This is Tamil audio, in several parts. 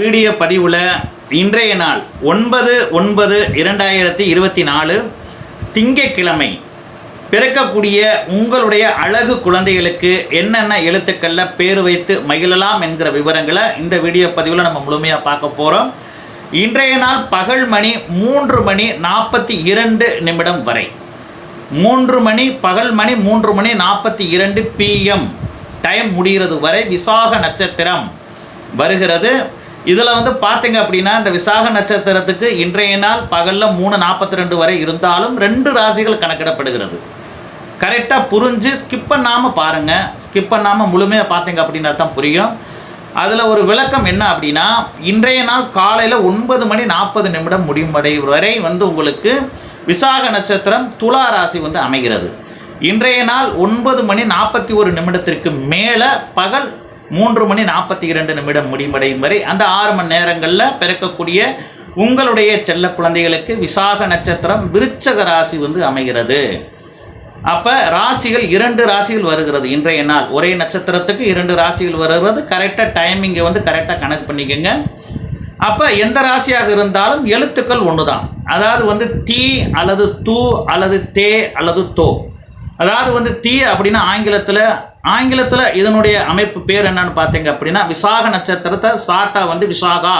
வீடியோ பதிவில் இன்றைய நாள் ஒன்பது ஒன்பது இரண்டாயிரத்தி இருபத்தி நாலு திங்கட்கிழமை. பிறக்கக்கூடிய உங்களுடைய அழகு குழந்தைகளுக்கு என்னென்ன எழுத்துக்களில் பேர் வைத்து மகிழலாம் என்கிற விவரங்களை இந்த வீடியோ பதிவில் நம்ம முழுமையாக பார்க்க போகிறோம் இன்றைய நாள் பகல் மணி மூன்று மணி நாற்பத்தி இரண்டு நிமிடம் வரை. மூன்று மணி பகல் மணி மூன்று மணி நாற்பத்தி இரண்டு பிஎம் டைம் முடிகிறது வரை விசாக நட்சத்திரம் வருகிறது. இதில் வந்து பார்த்தீங்க அப்படின்னா இந்த விசாக நட்சத்திரத்துக்கு இன்றைய நாள் பகலில் மூணு நாற்பத்தி ரெண்டு வரை இருந்தாலும் ரெண்டு ராசிகள் கணக்கிடப்படுகிறது. கரெக்டாக புரிஞ்சு ஸ்கிப் பண்ணாமல் பாருங்கள் ஸ்கிப் பண்ணாமல் முழுமையாக பார்த்தீங்க அப்படின்னா தான் புரியும். அதில் ஒரு விளக்கம் என்ன அப்படின்னா இன்றைய நாள் காலையில் ஒன்பது மணி நாற்பது நிமிடம் முடியும் வரை வரை வந்து உங்களுக்கு விசாக நட்சத்திரம் துலா ராசி வந்து அமைகிறது. இன்றைய நாள் ஒன்பது மணி நாற்பத்தி ஒரு நிமிடத்திற்கு மேலே பகல் மூன்று மணி நாற்பத்தி இரண்டு நிமிடம் முடிவடையும் வரை அந்த ஆறு மணி நேரங்களில் பிறக்கக்கூடிய உங்களுடைய செல்ல குழந்தைகளுக்கு விசாக நட்சத்திரம் விருச்சக ராசி வந்து அமைகிறது. அப்போ ராசிகள் இரண்டு ராசிகள் வருகிறது. இன்றைய நாள் ஒரே நட்சத்திரத்துக்கு இரண்டு ராசிகள் வருகிறது. கரெக்டாக டைமிங்கை வந்து கரெக்டாக கணக்கு பண்ணிக்கோங்க. அப்போ எந்த ராசியாக இருந்தாலும் எழுத்துக்கள் ஒன்று தான் அதாவது வந்து தீ அல்லது தூ அல்லது தே அல்லது தோ. அதாவது வந்து தீ அப்படின்னா ஆங்கிலத்தில் ஆங்கிலத்தில் இதனுடைய அமைப்பு பேர் என்னன்னு பார்த்தீங்க அப்படின்னா விசாக நட்சத்திரத்தை சாட்டா வந்து விசாகா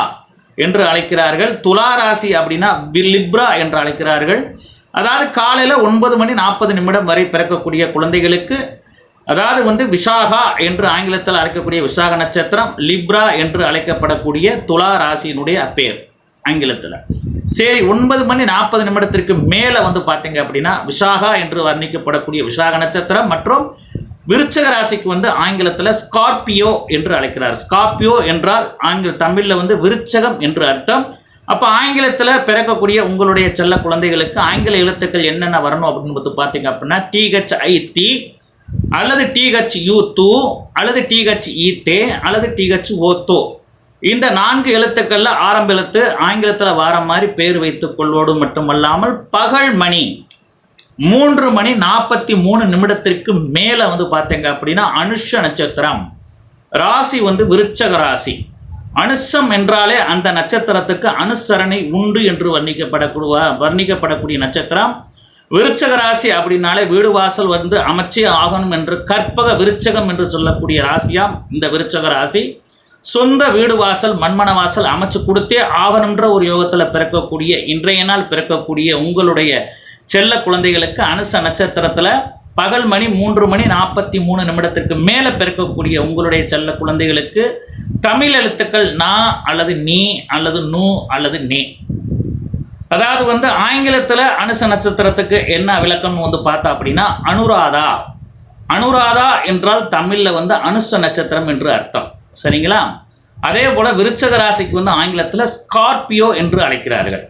என்று அழைக்கிறார்கள். துலா ராசி அப்படின்னா லிப்ரா என்று அழைக்கிறார்கள். அதாவது காலையில் ஒன்பது மணி நாற்பது நிமிடம் வரை பிறக்கக்கூடிய குழந்தைகளுக்கு அதாவது வந்து விசாகா என்று ஆங்கிலத்தில் அழைக்கக்கூடிய விசாக நட்சத்திரம் லிப்ரா என்று அழைக்கப்படக்கூடிய துலா ராசியினுடைய பேர். ஆங்கிலத்தில். சரி ஒன்பது மணி நாற்பது நிமிடத்திற்கு மேலே வந்து பார்த்தீங்க அப்படின்னா விசாகா என்று வர்ணிக்கப்படக்கூடிய விசாக நட்சத்திரம் மற்றும் விருச்சக ராசிக்கு வந்து ஆங்கிலத்தில் ஸ்கார்பியோ என்று அழைக்கிறார். ஸ்கார்பியோ என்றால் ஆங்கில தமிழில் வந்து விருச்சகம் என்று அர்த்தம். அப்போ ஆங்கிலத்தில் பிறக்கக்கூடிய உங்களுடைய செல்ல குழந்தைகளுக்கு ஆங்கில எழுத்துக்கள் என்னென்ன வரணும் அப்படின்னு பார்த்து பார்த்தீங்க அப்படின்னா டிஹெச் ஐ தி அல்லது டிஹெச் யூ தூ அல்லது டிஹெச் ஈ தே அல்லது டிஹெச் ஓ தோ இந்த நான்கு எழுத்துக்களில் ஆரம்ப எழுத்து ஆங்கிலத்தில் வார மாதிரி பேர் வைத்துக் கொள்வோடு மட்டுமல்லாமல் பகல் மணி. மூன்று மணி நாற்பத்தி மூணு நிமிடத்திற்கு மேலே வந்து பார்த்தீங்க அப்படின்னா அனுஷ நட்சத்திரம். ராசி வந்து விருச்சக ராசி. அனுஷம் என்றாலே அந்த நட்சத்திரத்துக்கு அனுசரணை உண்டு என்று வர்ணிக்கப்படக்கூடிய வர்ணிக்கப்படக்கூடிய நட்சத்திரம். விருச்சக ராசி அப்படின்னாலே வீடு வாசல் வந்து அமைச்சே ஆகணும் என்று கற்பக விருச்சகம் என்று சொல்லக்கூடிய ராசியாம் இந்த விருச்சக ராசி. சொந்த வீடு வாசல் மண்மன வாசல் அமைச்சு கொடுத்தே ஆகணுன்ற ஒரு யோகத்தில் பிறக்கக்கூடிய இன்றைய நாள் பிறக்கக்கூடிய உங்களுடைய செல்ல குழந்தைகளுக்கு அனுச நட்சத்திரத்தில் பகல் மணி மூன்று மணி நாற்பத்தி மூணு நிமிடத்திற்கு மேலே பிறக்கக்கூடிய உங்களுடைய செல்ல குழந்தைகளுக்கு தமிழ் எழுத்துக்கள் நா அல்லது நீ அல்லது நூ அல்லது நே. அதாவது வந்து ஆங்கிலத்தில் அனுச நட்சத்திரத்துக்கு என்ன விளக்கம்னு வந்து பார்த்தா அப்படின்னா அனுராதா. அனுராதா என்றால் தமிழில் வந்து அனுச நட்சத்திரம் என்று அர்த்தம். சரிங்களா? அதே போல் விருச்சக ராசிக்கு வந்து ஆங்கிலத்தில் ஸ்கார்பியோ என்று அழைக்கிறார்கள்.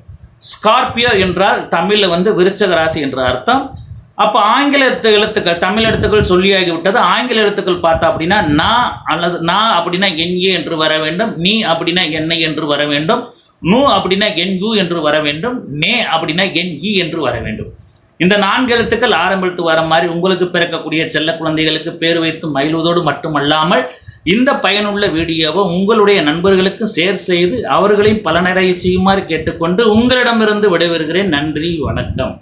ஸ்கார்பியோ என்றால் தமிழில் வந்து விருச்சக ராசி என்று அர்த்தம். அப்போ ஆங்கில எழுத்துக்கள் தமிழ் எழுத்துக்கள் சொல்லியாகி விட்டது ஆங்கில எழுத்துக்கள் பார்த்தா அப்படின்னா நா அல்லது நா அப்படின்னா என்ஏ என்று வர வேண்டும். நீ அப்படின்னா என்னை என்று வர வேண்டும். நூ அப்படின்னா என் யூ என்று வர வேண்டும். நே அப்படின்னா என் இ என்று வர வேண்டும். இந்த நான்கு எழுத்துக்கள் ஆரம்பித்து வர மாதிரி உங்களுக்கு பிறக்கக்கூடிய செல்ல குழந்தைகளுக்கு பேர் வைத்து மகிழ்வதோடு மட்டுமல்லாமல் இந்த பயனுள்ள வீடியோவை உங்களுடைய நண்பர்களுக்கு ஷேர் செய்து அவர்களையும் பலனடைய செய்யுமாறு கேட்டுக்கொண்டு உங்களிடமிருந்து விடைபெறுகிறேன். நன்றி வணக்கம்.